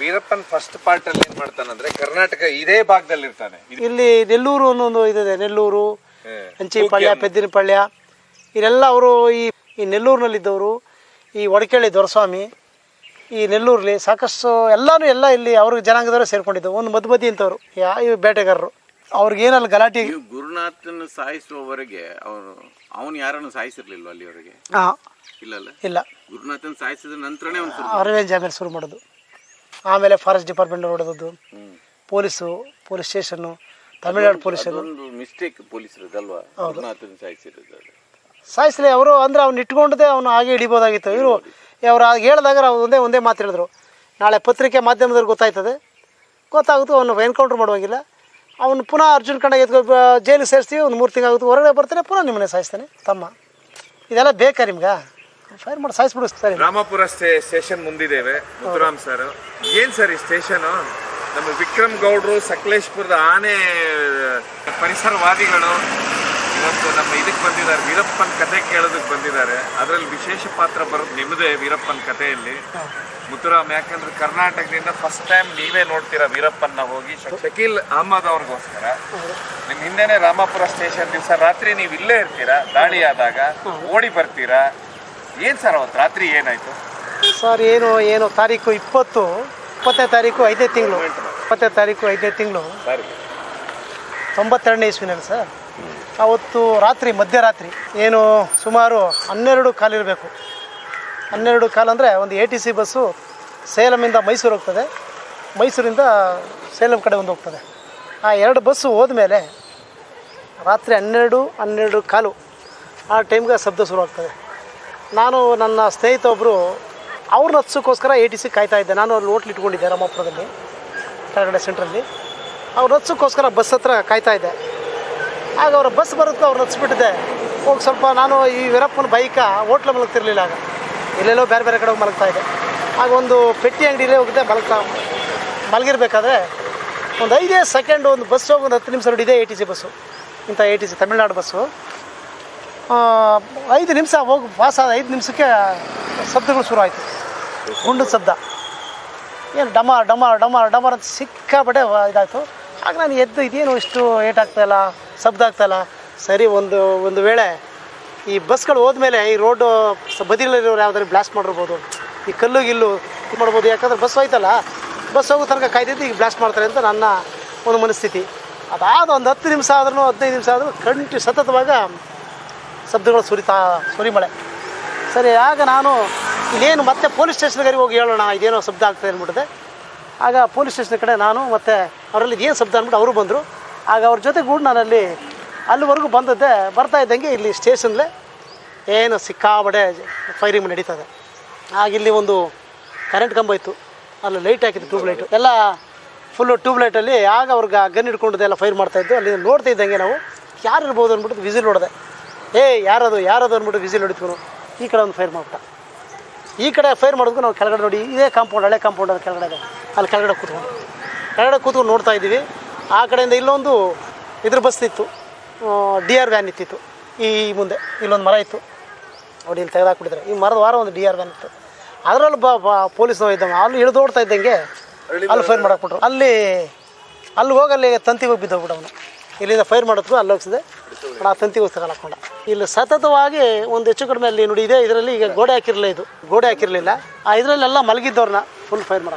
ವೀರಪ್ಪನ್ ಫಸ್ಟ್ ಪಾರ್ಟ್ ಅಲ್ಲಿ ಏನ್ ಮಾಡ್ತಾನಂದ್ರೆ ಕರ್ನಾಟಕ ಇದೇ ಭಾಗದಲ್ಲಿ ಇರ್ತಾನೆ ಇಲ್ಲಿ ನೆಲ್ಲೂರು ಅನ್ನೋ ಒಂದು ಇದೆ ನೆಲ್ಲೂರು ಹಂಚಿ ಪಳ್ಯ ಪೆದ್ದಿನ ಪೆದ್ದಿನಪಳ್ಯ. ಇದೆಲ್ಲ ಅವರು ಈ ಈ ನೆಲ್ಲೂರಿನಲ್ಲಿದ್ದವರು ಈ ಒಡಕೆಳ್ಳಿ ದೊರಸ್ವಾಮಿ ಈ ನೆಲ್ಲೂರಲ್ಲಿ ಸಾಕಷ್ಟು ಎಲ್ಲನೂ ಎಲ್ಲ ಇಲ್ಲಿ ಅವ್ರ ಜನಾಂಗದವರೇ ಸೇರ್ಕೊಂಡಿದ್ದವು. ಒಂದು ಮಧುಮತಿ ಅಂತವರು ಯಾ ಇವು ಬೇಟೆಗಾರರು. ಅವ್ರಿಗೇನಲ್ಲಿ ಗಲಾಟೆ. ಗುರುನಾಥನ ಸಾಯಿಸುವವರೆಗೆ ಅವರು ಅವನು ಯಾರನ್ನು ಸಾಯಿಸಿರ್ಲಿಲ್ವ ಅಲ್ಲಿವರೆಗೆ? ಹಾಂ ಇಲ್ಲ ಇಲ್ಲ. ಗುರುನಾಥನ್ ಸಾಯಿಸಿದ ನಂತರನೇ ಅವನು ಜಾಮೀನು ಶುರು ಮಾಡೋದು. ಆಮೇಲೆ ಫಾರೆಸ್ಟ್ ಡಿಪಾರ್ಟ್ಮೆಂಟ್ ಹೊಡೆದದ್ದು. ಪೊಲೀಸು ಪೊಲೀಸ್ ಸ್ಟೇಷನ್ನು ತಮಿಳ್ನಾಡು ಪೊಲೀಸರು ಒಂದು ಮಿಸ್ಟೇಕ್ ಪೊಲೀಸರದಲ್ವಾ ಗುರುನಾಥನ್ ಸಾಯಿಸಿರೋದು. ಸಾಯಿಸ್ಲಿ ಅವರು ಅಂದರೆ ಅವ್ನು ಇಟ್ಕೊಂಡದೆ ಅವನು ಹಾಗೆ ಹಿಡಿಬೋದಾಗಿತ್ತು. ಇವರು ಅವ್ರು ಹೇಳಿದಾಗ ಅವ್ರು ಒಂದೇ ಒಂದೇ ಮಾತು ಹೇಳಿದ್ರು. ನಾಳೆ ಪತ್ರಿಕೆ ಮಾಧ್ಯಮದವ್ರಿಗೆ ಗೊತ್ತಾಯ್ತದೆ. ಗೊತ್ತಾಗುತ್ತೆ, ಅವನು ಎನ್ಕೌಂಟ್ರ್ ಮಾಡುವಾಗಿಲ್ಲ. ಅವನು ಪುನಃ ಅರ್ಜುನ್ ಕಂಡ ಎತ್ಕೊ ಜೈಲಿಗೆ ಸೇರಿಸ್ತೀವಿ ಒಂದು ಮೂರು ತಿಂಗಳಾಗುತ್ತೆ ಹೊರಗಡೆ ಬರ್ತಾನೆ ಪುನಃ ನಿಮ್ಮನೆ ಸಾಯಿಸ್ತಾನೆ, ತಮ್ಮ. ಇದೆಲ್ಲ ಬೇಕಾ ನಿಮ್ಗೆ? ಫೈರ್ ಮಾಡಿ, ಸಾಯಿಸ್ಬಿಡು ಸರ್. ರಾಮಪುರ ಸ್ಟೇ, ಸ್ಟೇಷನ್ ಮುಂದಿದ್ದೇವೆ. ಮುತ್ತುರಾಮ್ ಸರ್. ಏನು ಸರ್ ಈ ಸ್ಟೇಷನು? ನಮ್ಮ ವಿಕ್ರಮ್ ಗೌಡ್ರು ಸಕಲೇಶ್ಪುರದ ಆನೆ, ಪರಿಸರವಾದಿಗಳು. ಇವತ್ತು ನಮ್ಮ ಇದಕ್ಕೆ ಬಂದಿದ್ದಾರೆ. ವೀರಪ್ಪನ್ ಕತೆ ಕೇಳೋದಕ್ಕೆ ಬಂದಿದ್ದಾರೆ. ಅದರಲ್ಲಿ ವಿಶೇಷ ಪಾತ್ರ ಬರೋದು ನಿಮ್ಮದೇ ವೀರಪ್ಪನ್ ಕಥೆಯಲ್ಲಿ ಮುತ್ತುರಾಮ್ ಯಾಕಂದ್ರೆ ಕರ್ನಾಟಕದಿಂದ ಫಸ್ಟ್ ಟೈಮ್ ನೀವೇ ನೋಡ್ತೀರಾ ವೀರಪ್ಪನ್ನ ಹೋಗಿ. ಶಕೀಲ್ ಅಹಮದ್ ಅವ್ರಿಗೋಸ್ಕರ. ನಿಮ್ ಹಿಂದೆನೆ ರಾಮಾಪುರ ಸ್ಟೇಷನ್ ದಿವಸ ರಾತ್ರಿ ನೀವು ಇಲ್ಲೇ ಇರ್ತೀರಾ? ದಾಳಿ ಆದಾಗ ಓಡಿ ಬರ್ತೀರಾ? ಏನ್ ಸರ್ ಅವತ್ತು? ರಾತ್ರಿ ಏನಾಯ್ತು? ಸರ್ ಏನು ಏನು ತಾರೀಕು ಇಪ್ಪತ್ತು ಇಪ್ಪತ್ತನೇ ತಾರೀಕು ಐದನೇ ತಿಂಗಳು. ಇಪ್ಪತ್ತನೇ ತಾರೀಕು ಐದನೇ ತಿಂಗಳು. ತೊಂಬತ್ತೆರಡನೇ ಇಸ್ವಿನಲ್ಲಿ ಸರ್. ಅವತ್ತು ರಾತ್ರಿ, ಮಧ್ಯರಾತ್ರಿ, ಏನು ಸುಮಾರು ಹನ್ನೆರಡು ಕಾಲಿರಬೇಕು ಹನ್ನೆರಡು ಕಾಲು ಅಂದರೆ ಒಂದು ಎ ಟಿ ಸಿ ಬಸ್ಸು ಸೇಲಮಿಂದ ಮೈಸೂರು ಹೋಗ್ತದೆ. ಮೈಸೂರಿಂದ ಸೇಲಂ ಕಡೆ ಒಂದು ಹೋಗ್ತದೆ. ಆ ಎರಡು ಬಸ್ಸು ಹೋದ್ಮೇಲೆ ರಾತ್ರಿ ಹನ್ನೆರಡು ಹನ್ನೆರಡು ಕಾಲು ಆ ಟೈಮ್ಗೆ ಶಬ್ದ ಶುರುವಾಗ್ತದೆ ನಾನು ನನ್ನ ಸ್ನೇಹಿತ ಒಬ್ಬರು ಅವ್ರನ್ನ ಹತ್ಸೋಕ್ಕೋಸ್ಕರ ಎ ಟಿ ಸಿ ಕಾಯ್ತಾ ಇದ್ದೆ. ನಾನು ಅಲ್ಲಿ ಹೋಟ್ಲ್ ಇಟ್ಕೊಂಡಿದ್ದೆ ರಾಮಾಪುರದಲ್ಲಿ ಕೆಳಗಡೆ ಸೆಂಟ್ರಲ್ಲಿ. ಅವ್ರನ್ನ ಹತ್ಸೋಕ್ಕೋಸ್ಕರ ಬಸ್ ಹತ್ರ ಕಾಯ್ತಾ ಇದ್ದೆ. ಆಗ ಅವರ ಬಸ್ ಬರುತ್ತೆ ಅವ್ರು ಹಚ್ಬಿಟ್ಟಿದೆ ಹೋಗಿ ಸ್ವಲ್ಪ ನಾನು ಈ ವೀರಪ್ಪನ ಬೈಕ ಹೋಟ್ಲ ಮಲಗ್ತಿರ್ಲಿಲ್ಲ ಆಗ. ಇಲ್ಲೆಲ್ಲೋ ಬೇರೆ ಬೇರೆ ಕಡೆ ಹೋಗಿ ಮಲಗ್ತಾ ಇದೆ ಆಗ ಒಂದು ಪೆಟ್ಟಿ ಅಂಗಡಿಲೇ ಹೋಗಿದ್ದೆ, ಮಲಗ್ತಾ ಮಲಗಿರ್ಬೇಕಾದ್ರೆ ಒಂದು ಐದೇ ಸೆಕೆಂಡ್ ಒಂದು ಬಸ್ ಹೋಗಿ ಒಂದು ಹತ್ತು ನಿಮಿಷ ನೋಡಿ, ಇದೇ ಎ ಟಿ ಸಿ ಬಸ್ಸು ಇಂಥ A T C Tamil Nadu bus ಐದು ನಿಮಿಷ ಹೋಗಿ ಪಾಸ್ ಆದ ಐದು ನಿಮಿಷಕ್ಕೆ ಶಬ್ದಗಳು ಶುರು ಆಯಿತು. ಗುಂಡು ಶಬ್ದ. ಏನು ಡಮಾರ್ ಡಮಾರ್ ಡಮಾರ್ ಡಮಾರ್ ಅಂತ ಸಿಕ್ಕಾಪಟ್ಟೆ ಇದಾಯಿತು. ಆಗ ನಾನು ಎದ್ದು ಇದೇನು ಇಷ್ಟು ಏಟ್ ಆಗ್ತಾಯಿಲ್ಲ ಶಬ್ದ ಆಗ್ತಾಯಿಲ್ಲ ಸರಿ, ಒಂದು ಒಂದು ವೇಳೆ ಈ ಬಸ್ಗಳು ಹೋದ್ಮೇಲೆ ಈ ರೋಡು ಬದಿಲಿರೋರು ಯಾವ್ದಾದ್ರು ಬ್ಲಾಸ್ಟ್ ಮಾಡಿರ್ಬೋದು, ಈ ಕಲ್ಲು ಗಿಲ್ಲು ಇದು ಮಾಡ್ಬೋದು, ಯಾಕಂದ್ರೆ ಬಸ್ ಹೋಯ್ತಲ್ಲ ಬಸ್ ಹೋಗೋ ತನಕ ಕಾಯ್ದಿದ್ದು ಈಗ ಬ್ಲಾಸ್ಟ್ ಮಾಡ್ತಾರೆ ಅಂತ ನನ್ನ ಒಂದು ಮನಸ್ಥಿತಿ. ಅದಾದ ಒಂದು ಹತ್ತು ನಿಮಿಷ ಆದ್ರೂ, ಹದಿನೈದು ನಿಮಿಷ ಆದರೂ ಕಂಟಿ ಸತತವಾಗ ಶಬ್ದಗಳು ಸುರಿತಾ ಸುರಿಮಳೆ ಸರಿ, ಆಗ ನಾನು ಇಲ್ಲೇನು ಮತ್ತೆ ಪೊಲೀಸ್ ಸ್ಟೇಷನ್ಗೆ ಹೋಗಿ ಹೇಳೋಣ, ಇದೇನೋ ಶಬ್ದ ಆಗ್ತದೆ ಅಂದ್ಬಿಟ್ಟಿದೆ. ಆಗ ಪೊಲೀಸ್ ಸ್ಟೇಷನ್ ಕಡೆ ನಾನು ಮತ್ತು ಅವರಲ್ಲಿ ಏನು ಶಬ್ದ ಅಂದ್ಬಿಟ್ಟು ಅವರು ಬಂದರು. ಆಗ ಅವ್ರ ಜೊತೆ ಕೂಡ ನಾನಲ್ಲಿ ಅಲ್ಲಿವರೆಗೂ ಬಂದದ್ದೆ ಬರ್ತಾ ಇದ್ದಂಗೆ ಇಲ್ಲಿ ಸ್ಟೇಷನ್ಲೆ ಏನು ಸಿಕ್ಕಾಬಡೆ ಫೈರಿಂಗ್ ನಡೀತದೆ. ಆಗ ಇಲ್ಲಿ ಒಂದು ಕರೆಂಟ್ ಕಂಬ ಇತ್ತು. ಅಲ್ಲಿ ಲೈಟ್ ಹಾಕಿತ್ತು ಟ್ಯೂಬ್ ಲೈಟು. ಎಲ್ಲ ಫುಲ್ಲು ಟ್ಯೂಬ್ ಲೈಟಲ್ಲಿ ಆಗ ಅವ್ರಿಗೆ ಗನ್ ಹಿಡ್ಕೊಂಡಿದ್ದೆ ಎಲ್ಲ ಫೈರ್ ಮಾಡ್ತಾಯಿದ್ದು ಅಲ್ಲಿ ನೋಡ್ತಾ ಇದ್ದಂಗೆ ನಾವು ಯಾರು ಇರ್ಬೋದು ಅಂದ್ಬಿಟ್ಟು ವಿಸಿಲ್ ಹೊಡೆದೆ. ಏ ಯಾರದು ಯಾರದು ಅಂದ್ಬಿಟ್ಟು ವಿಸಿಲ್ ಹೊಡಿತು ಈ ಕಡೆ ಒಂದು ಫೈರ್ ಮಾಡ್ಬಿಟ್ಟ. ಈ ಕಡೆ ಫೈರ್ ಮಾಡೋದಕ್ಕೂ ನಾವು ಕೆಳಗಡೆ ನೋಡಿ ಇದೇ ಕಾಂಪೌಂಡ್ ಹಳೆ ಕಾಂಪೌಂಡ್ ಅಲ್ಲಿ ಕೆಳಗಡೆ ಇದೆ. ಅಲ್ಲಿ ಕೆಳಗಡೆ ಕೂತ್ಕೊಂಡು. ಕೆಳಗಡೆ ಕೂತ್ಕೊಂಡು ನೋಡ್ತಾ ಇದ್ದೀವಿ. ಆ ಕಡೆಯಿಂದ ಇಲ್ಲೊಂದು ಇದ್ರ ಬಸ್ ಇತ್ತು. ಡಿ ಆರ್ ವ್ಯಾನ್ ಇತ್ತಿತ್ತು. ಈ ಮುಂದೆ ಇಲ್ಲೊಂದು ಮರ ಇತ್ತು. ನೋಡಿ ಇಲ್ಲಿ ತೆಗೆದಾಕ್ಬಿಟ್ಟಿದ್ದಾರೆ. ಈ ಮರದ ವಾರ ಒಂದು ಡಿ ಆರ್ ವ್ಯಾನ್ ಇತ್ತು. ಅದರಲ್ಲಿ ಬ ಬ ಪೊಲೀಸ್ನವ ಇದ್ದಂಗೆ ಅಲ್ಲಿ ಹಿಡಿದೋಡ್ತಾ ಇದ್ದಂಗೆ ಅಲ್ಲಿ ಫೈರ್ ಮಾಡಾಕ್ಬಿಟ್ರು. ಅಲ್ಲಿ ಅಲ್ಲಿ ಹೋಗಿ ಅಲ್ಲಿ ತಂತಿಗೆ ಹೋಗಿ ಬಿದ್ದೋಗ್ಬಿಟ್ಟು ಅವನು ಇಲ್ಲಿಂದ ಫೈರ್ ಮಾಡಿದ್ರು ಅಲ್ಲಿ ಹೋಗ್ಸಿದೆ. ಆ ತಂತಿ ಹೋಗಿ ಹಾಕೊಂಡ. ಇಲ್ಲಿ ಸತತವಾಗಿ ಒಂದು ಹೆಚ್ಚು ಕಡಿಮೆ ಅಲ್ಲಿ ನೋಡಿ ಇದೆ ಇದರಲ್ಲಿ ಈಗ ಗೋಡೆ ಹಾಕಿರಲಿಲ್ಲ ಇದು. ಗೋಡೆ ಹಾಕಿರಲಿಲ್ಲ. ಆ ಇದರಲ್ಲೆಲ್ಲ ಮಲಗಿದ್ದವ್ರನ್ನ ಫುಲ್ ಫೈರ್ ಮಾಡ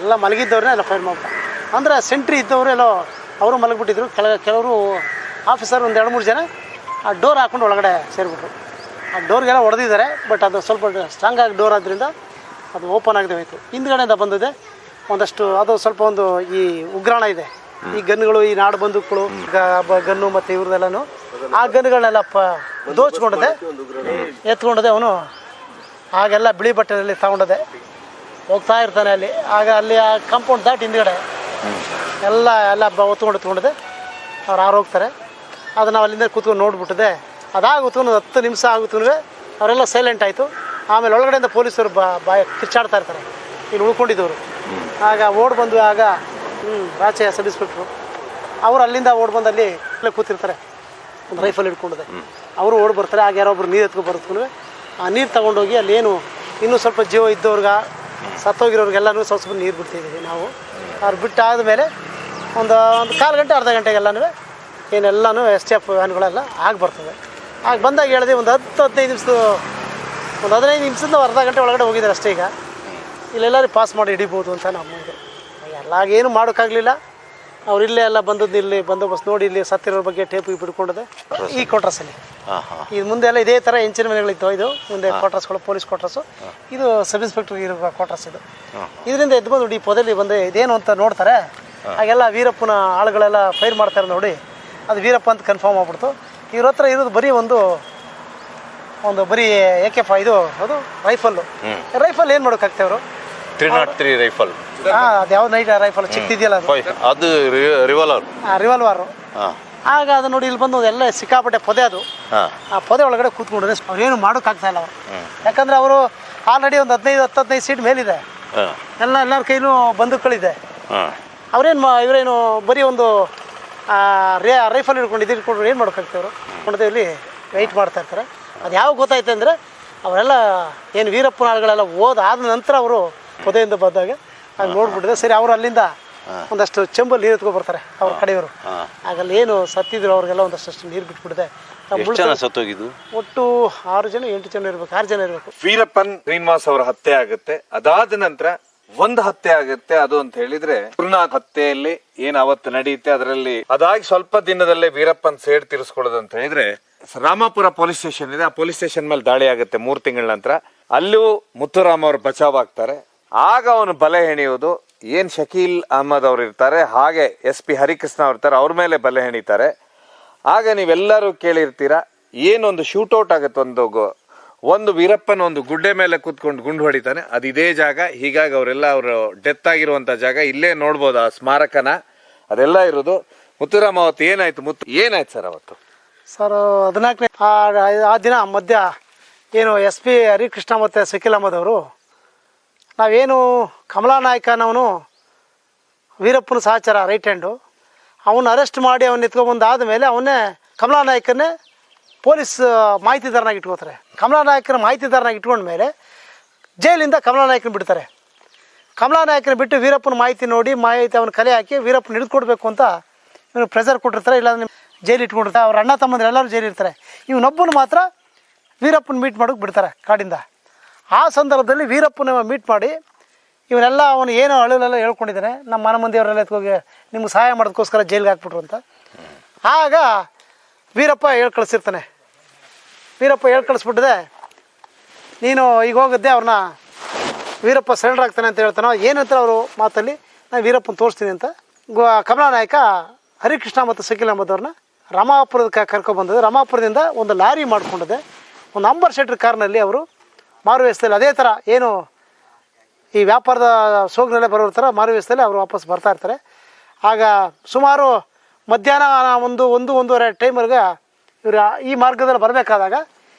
ಎಲ್ಲ ಮಲಗಿದ್ದವ್ರನ್ನ ಎಲ್ಲ ಫೈರ್ ಮಾಡ್ಬಿಟ್ಟ ಅಂದರೆ ಸೆಂಟ್ರಿ ಇದ್ದವರು ಎಲ್ಲೋ ಅವರು ಮಲಗಿಬಿಟ್ಟಿದ್ರು. ಕೆಳ ಕೆಲವರು ಆಫೀಸರ್ ಒಂದು ಎರಡು ಮೂರು ಜನ ಆ ಡೋರ್ ಹಾಕೊಂಡು ಒಳಗಡೆ ಸೇರಿಬಿಟ್ರು. ಆ ಡೋರ್ಗೆಲ್ಲ ಹೊಡೆದಿದ್ದಾರೆ ಬಟ್ ಅದು ಸ್ವಲ್ಪ ಸ್ಟ್ರಾಂಗ್ ಆಗಿ ಡೋರ್ ಆದ್ದರಿಂದ ಅದು ಓಪನ್ ಆಗದೆ ಹೋಯಿತು. ಹಿಂದ್ಗಡೆಯಿಂದ ಬಂದಿದೆ ಒಂದಷ್ಟು ಅದು ಸ್ವಲ್ಪ ಒಂದು ಈ ಉಗ್ರಾಣ ಇದೆ. ಈ ಗನ್ಗಳು ಈ ನಾಡು ಬಂದೂಕುಗಳು ಗನ್ನು ಮತ್ತು ಇವ್ರದೆಲ್ಲನು, ಆ ಗನ್ಗಳನ್ನೆಲ್ಲ ಪ ದೋಚ್ಕೊಂಡದೆ. ಎತ್ಕೊಂಡದೆ ಅವನು ಆಗೆಲ್ಲ ಬಿಳಿ ಬಟ್ಟೆನಲ್ಲಿ ತಗೊಂಡದೆ ಹೋಗ್ತಾ ಇರ್ತಾನೆ ಅಲ್ಲಿ. ಆಗ ಅಲ್ಲಿ ಆ ಕಾಂಪೌಂಡ್ ದಾಟಿ ಹಿಂದ್ಗಡೆ ಎಲ್ಲ ಎಲ್ಲ ಹೊತ್ಕೊಂಡು ಎತ್ಕೊಂಡಿದೆ ಅವ್ರು ಆರು ಹೋಗ್ತಾರೆ. ಅದು ನಾವು ಅಲ್ಲಿಂದ ಕೂತ್ಕೊಂಡು ನೋಡ್ಬಿಟ್ಟಿದೆ. ಅದಾಗುತ್ತೂ ಹತ್ತು ನಿಮಿಷ ಆಗುತ್ತೂ ಅವರೆಲ್ಲ ಸೈಲೆಂಟ್ ಆಯಿತು. ಆಮೇಲೆ ಒಳಗಡೆಯಿಂದ ಪೊಲೀಸರು ಬಾ ಬಾಯ ಕಿಚ್ಚಾಡ್ತಾ ಇರ್ತಾರೆ. ಇಲ್ಲಿ ಉಳ್ಕೊಂಡಿದ್ದವರು. ಆಗ ಓಡ್ ಬಂದು ಆಗ ಹ್ಞೂ ಎಸ್ ಸಬ್ ಇನ್ಸ್ಪೆಕ್ಟ್ರು ಅವರು ಅಲ್ಲಿಂದ ಓಡ್ ಬಂದಲ್ಲಿ ಅಲ್ಲಿ ಕೂತಿರ್ತಾರೆ. ಒಂದು ರೈಫಲ್ ಹಿಡ್ಕೊಂಡಿದೆ. ಅವರು ಓಡ್ ಬರ್ತಾರೆ ಆಗ ಯಾರೋ ಒಬ್ರು ನೀರು ಎತ್ಕೊ ಬರುತ್ಕೊಂಡು ಆ ನೀರು ತಗೊಂಡೋಗಿ ಅಲ್ಲೇನು ಇನ್ನೂ ಸ್ವಲ್ಪ ಜೀವ ಇದ್ದವ್ರಿಗೆ ಸತ್ತೋಗಿರೋರಿಗೆಲ್ಲನೂ ಸ್ವಲ್ಪ ಸ್ವಲ್ಪ ನೀರು ಬಿಡ್ತಿದ್ದೀವಿ ನಾವು. ಅವ್ರು ಬಿಟ್ಟಾದ ಆದಮೇಲೆ ಒಂದು ಒಂದು ಕಾಲು ಗಂಟೆ ಅರ್ಧ ಗಂಟೆಗೆಲ್ಲನೂ ಏನೆಲ್ಲನೂ ಎಸ್ ಟಿ ಎಫ್ ವ್ಯಾನ್ಗಳೆಲ್ಲ ಆಗಿ ಬರ್ತದೆ ಆಗ ಬಂದಾಗ ಹೇಳಿದೆ ಒಂದು ಹತ್ತು ಹದಿನೈದು ನಿಮಿಷದ ಒಂದು ಹದಿನೈದು ನಿಮಿಷದಿಂದ ಅರ್ಧ ಗಂಟೆ ಒಳಗಡೆ ಹೋಗಿದ್ದಾರೆ ಅಷ್ಟೇ ಈಗ. ಇಲ್ಲೆಲ್ಲರೂ ಪಾಸ್ ಮಾಡಿ ಹಿಡಿಬೋದು ಅಂತ ನಮಗೆ ಎಲ್ಲಾಗೇನು ಮಾಡೋಕ್ಕಾಗಲಿಲ್ಲ. ಅವ್ರು ಇಲ್ಲೇ ಎಲ್ಲ ಬಂದದ್ದು ಇಲ್ಲಿ ಬಂದೋಬಸ್ತ್ ನೋಡಿ ಇಲ್ಲಿ ಸತ್ತಿರೋ ಬಗ್ಗೆ ಟೇಪ್ ಬಿಡ್ಕೊಂಡಿದೆ ಈ ಕ್ವಾರ್ಟರ್ಸಲ್ಲಿ ಇದು ಮುಂದೆ ಎಲ್ಲ ಇದೇ ಥರ ಹೆಂಚಿನ ಮನೆಗಳಿತ್ತು ಇದು. ಮುಂದೆ ಕ್ವಾರ್ಟರ್ಸ್ಗಳು ಪೊಲೀಸ್ ಕ್ವಾರ್ಟರ್ಸು ಇದು ಸಬ್ ಇನ್ಸ್ಪೆಕ್ಟರ್ ಇರುವ ಕ್ವಾರ್ಟರ್ಸ್ ಇದು. ಇದರಿಂದ ಎದ್ದು ಬಂದು ಈ ಪೊದಲ್ಲಿ ಬಂದು ಇದೇನು ಅಂತ ನೋಡ್ತಾರೆ. ಹಾಗೆಲ್ಲ ವೀರಪ್ಪನ ಆಳುಗಳೆಲ್ಲ ಫೈರ್ ಮಾಡ್ತಾರೆ ನೋಡಿ. ಅದು ವೀರಪ್ಪ ಅಂತ ಕನ್ಫರ್ಮ್ ಆಗ್ಬಿಡ್ತು. ಇವ್ರ ಹತ್ರ ಇರೋದು ಬರೀ ಒಂದು ಒಂದು ಬರೀ ಎ ಕೆ ಇದು ಅದು ರೈಫಲ್ಲು ರೈಫಲ್ ಏನು ಮಾಡೋಕ್ಕಾಗ್ತೇವ್ರು? ಅವರು ತ್ರೀ ನಾಟ್ ತ್ರೀ ರೈಫಲ್. ಹಾಂ ಅದು ಯಾವ ನೈಟ್ ರೈಫಲ್ ಚಿಕ್ಕದಿದೆಯಲ್ಲ ಅದು? ಅದು ರಿವಾಲ್ವರ್ ರಿವಾಲ್ವಾರು ಹಾಂ. ಆಗ ಅದು ನೋಡಿ ಇಲ್ಲಿ ಬಂದು ಎಲ್ಲ ಸಿಕ್ಕಾಪಟ್ಟೆ ಪೊದೆ ಅದು. ಹಾಂ. ಆ ಪೊದೆ ಒಳಗಡೆ ಕೂತ್ಕೊಂಡ್ರೆ ಏನು ಮಾಡೋಕ್ಕಾಗ್ತಾ ಇಲ್ಲ ಅವರು. ಯಾಕಂದ್ರೆ ಅವರು ಆಲ್ರೆಡಿ ಒಂದು ಹದಿನೈದು ಹತ್ತು ಹದಿನೈದು ಸೀಟ್ ಮೇಲಿದೆ. ಎಲ್ಲ ಎಲ್ಲರ ಕೈಲೂ ಬಂದೂಕುಗಳಿದೆ. ಅವ್ರೇನು ಇವರೇನು ಬರೀ ಒಂದು ರೇ ರೈಫಲ್ ಹಿಡ್ಕೊಂಡು ಇದು ಹಿಡ್ಕೊಂಡು ಏನು ಮಾಡೋಕ್ಕಾಗ್ತವ್ರು ಅವರು ಕೊಂಡದೆ ಇಲ್ಲಿ ವೆಯ್ಟ್ ಮಾಡ್ತಾ ಇರ್ತಾರೆ. ಅದು ಯಾವಾಗ ಗೊತ್ತಾಯ್ತು ಅಂದರೆ ಅವರೆಲ್ಲ ಏನು ವೀರಪ್ಪನ ಆಳುಗಳೆಲ್ಲ ಓದಾದ ನಂತರ ಅವರು ಪೊದೆಯಿಂದ ಬಂದಾಗ ಹಂಗೆ ನೋಡ್ಬಿಟ್ಟಿದೆ. ಸರಿ ಅವರು ಅಲ್ಲಿಂದ ಒಂದಷ್ಟು ಚೆಂಬಲ್ಲಿ ನೀರು ಎತ್ಕೊ ಬರ್ತಾರೆ ಅವ್ರ ಕಡೆಯವರು. ಆಗಲ್ಲಿ ಏನು ಸತ್ತಿದ್ರು ಅವ್ರಿಗೆಲ್ಲ ಒಂದಷ್ಟು ನೀರು ಬಿಟ್ಬಿಟ್ಟಿದೆ. ಸತ್ತೋಗಿದ್ದು? ಒಟ್ಟು ಆರು ಜನ ಎಂಟು ಜನ ಇರಬೇಕು ಆರು ಜನ ಇರಬೇಕು. ವೀರಪ್ಪನ್ ಶ್ರೀನಿವಾಸ್ ಅವರ ಹತ್ಯೆ ಆಗುತ್ತೆ. ಅದಾದ ನಂತರ ಒಂದು ಹತ್ಯೆ ಆಗುತ್ತೆ. ಅದು ಅಂತ ಹೇಳಿದ್ರೆ ಗುರುನಾಥ್ ಹತ್ಯೆಯಲ್ಲಿ ಏನ್ ಅವತ್ತು ನಡೆಯುತ್ತೆ ಅದರಲ್ಲಿ ಅದಾಗಿ ಸ್ವಲ್ಪ ದಿನದಲ್ಲೇ ವೀರಪ್ಪನ್ ಸೇಡ್ ತೀರಿಸ್ಕೊಳ್ಳೋದು ಅಂತ ಹೇಳಿದ್ರೆ ರಾಮಾಪುರ ಪೊಲೀಸ್ ಸ್ಟೇಷನ್ ಇದೆ. ಆ ಪೊಲೀಸ್ ಸ್ಟೇಷನ್ ಮೇಲೆ ದಾಳಿ ಆಗುತ್ತೆ ಮೂರ್ ತಿಂಗಳ ನಂತರ. ಅಲ್ಲೂ ಮುತ್ತುರಾಮ್ ಅವರು ಬಚಾವ್ ಆಗ್ತಾರೆ. ಆಗ ಅವನು ಬಲೆ ಹೆಣೆಯುವುದು. ಏನು ಶಕೀಲ್ ಅಹಮದ್ ಅವರು ಇರ್ತಾರೆ, ಹಾಗೆ ಎಸ್ ಪಿ ಹರಿಕೃಷ್ಣ ಅವ್ರು ಇರ್ತಾರೆ, ಅವ್ರ ಮೇಲೆ ಬಲೆ ಹೆಣಿತಾರೆ. ಆಗ ನೀವೆಲ್ಲರೂ ಕೇಳಿರ್ತೀರಾ, ಏನೊಂದು ಶೂಟೌಟ್ ಆಗುತ್ತೆ, ಒಂದು ಒಂದು ವೀರಪ್ಪನ ಒಂದು ಗುಡ್ಡೆ ಮೇಲೆ ಕೂತ್ಕೊಂಡು ಗುಂಡು ಹೊಡಿತಾನೆ. ಅದು ಇದೇ ಜಾಗ, ಹೀಗಾಗಿ ಅವರೆಲ್ಲ ಅವರು ಡೆತ್ ಆಗಿರುವಂತ ಜಾಗ, ಇಲ್ಲೇ ನೋಡ್ಬೋದು ಆ ಸ್ಮಾರಕನ. ಅದೆಲ್ಲ ಇರೋದು ಮುತ್ತುರಾಮ್, ಅವತ್ತು ಏನಾಯ್ತು? ಮುತ್ತು, ಏನಾಯ್ತು ಸರ್ ಅವತ್ತು? ಸರ್, ಹದಿನಾಲ್ಕನೇ ಆ ದಿನ ಮಧ್ಯ, ಏನು ಎಸ್ ಪಿ ಹರಿಕೃಷ್ಣ ಮತ್ತು ಶಕೀಲ್ ಅಹಮದ್ ಅವರು ನಾವೇನು ಕಮಲಾ ನಾಯಕನವನು ವೀರಪ್ಪನ ಸಹಚರ ರೈಟ್ ಹ್ಯಾಂಡು ಅವನ್ನ ಅರೆಸ್ಟ್ ಮಾಡಿ ಅವನ್ನ ಎತ್ಕೊಂಡ್ಬಂದು ಆದಮೇಲೆ ಅವನ್ನೇ ಕಮಲಾ ನಾಯಕನೇ ಪೊಲೀಸ್ ಮಾಹಿತಿದಾರನಾಗಿ ಇಟ್ಕೋತಾರೆ. ಕಮಲಾ ನಾಯಕನ ಮಾಹಿತಿದಾರನಾಗಿ ಇಟ್ಕೊಂಡ್ಮೇಲೆ ಜೈಲಿಂದ ಕಮಲಾ ನಾಯಕನ ಬಿಡ್ತಾರೆ. ಕಮಲಾ ನಾಯಕನ ಬಿಟ್ಟು ವೀರಪ್ಪನ ಮಾಹಿತಿ ನೋಡಿ, ಮಾಹಿತಿ ಅವನ ಕಲೆ ಹಾಕಿ ವೀರಪ್ಪನ ಹಿಡಿದುಕೊಡ್ಬೇಕು ಅಂತ ಇವನು ಪ್ರೆಸರ್ ಕೊಟ್ಟಿರ್ತಾರೆ, ಇಲ್ಲ ನಿಮ್ಮ ಜೈಲು ಇಟ್ಕೊಂಡಿರ್ತಾರೆ. ಅವ್ರ ಅಣ್ಣ ತಮ್ಮಂದ್ರೆ ಎಲ್ಲರೂ ಜೈಲಿರ್ತಾರೆ. ಇವನೊಬ್ಬನು ಮಾತ್ರ ವೀರಪ್ಪನ ಮೀಟ್ ಮಾಡೋಕೆ ಬಿಡ್ತಾರೆ ಕಾಡಿಂದ. ಆ ಸಂದರ್ಭದಲ್ಲಿ ವೀರಪ್ಪನ ಮೀಟ್ ಮಾಡಿ ಇವನ್ನೆಲ್ಲ ಅವನು ಏನು ಅಳಲೆಲ್ಲ ಹೇಳ್ಕೊಂಡಿದ್ದಾನೆ. ನಮ್ಮ ಮನೆ ಮಂದಿಯವರೆಲ್ಲ ಎತ್ಕೋಗಿ ನಿಮ್ಗೆ ಸಹಾಯ ಮಾಡೋದಕ್ಕೋಸ್ಕರ ಜೈಲಿಗೆ ಹಾಕ್ಬಿಟ್ರು ಅಂತ. ಆಗ ವೀರಪ್ಪ ಹೇಳಿ ಕಳಿಸಿರ್ತಾನೆ. ವೀರಪ್ಪ ಹೇಳಿ ಕಳಿಸ್ಬಿಟ್ಟಿದೆ, ನೀನು ಈಗ ಹೋಗಿದ್ದೆ ಅವ್ರನ್ನ ವೀರಪ್ಪ ಸರೆಂಡರ್ ಆಗ್ತಾನೆ ಅಂತ ಹೇಳ್ತಾನೋ ಏನಂತ ಅವರು ಮಾತಲ್ಲಿ ನಾನು ವೀರಪ್ಪನ ತೋರಿಸ್ತೀನಿ ಅಂತ. ಗೋ ಕಮಲಾ ನಾಯಕ ಹರಿಕೃಷ್ಣ ಮತ್ತು ಸಕಿಲ್ ಎಂಬುದವ್ರನ್ನ ಅವ್ರನ್ನ ರಾಮಾಪುರದ ಕರ್ಕೊಬಂದಿದೆ ರಾಮಾಪುರದಿಂದ ಒಂದು ಲಾರಿ ಮಾಡ್ಕೊಂಡಿದೆ, ಒಂದು ಅಂಬರ್ ಶೆಟ್ರ್ ಕಾರ್ನಲ್ಲಿ ಅವರು ಮಾರುವೇಷದಲ್ಲಿ ಅದೇ ಥರ ಏನು ಈ ವ್ಯಾಪಾರದ ಸೋಗ್ನಲ್ಲೇ ಬರೋ ಥರ ಮಾರುವೇಷದಲ್ಲಿ ಅವರು ವಾಪಸ್ ಬರ್ತಾ ಇರ್ತಾರೆ. ಆಗ ಸುಮಾರು ಮಧ್ಯಾಹ್ನ ಒಂದು ಒಂದು, ಒಂದೂವರೆ ಟೈಮ್ವರೆಗೆ ಇವರು ಈ ಮಾರ್ಗದಲ್ಲಿ ಬರಬೇಕಾದಾಗ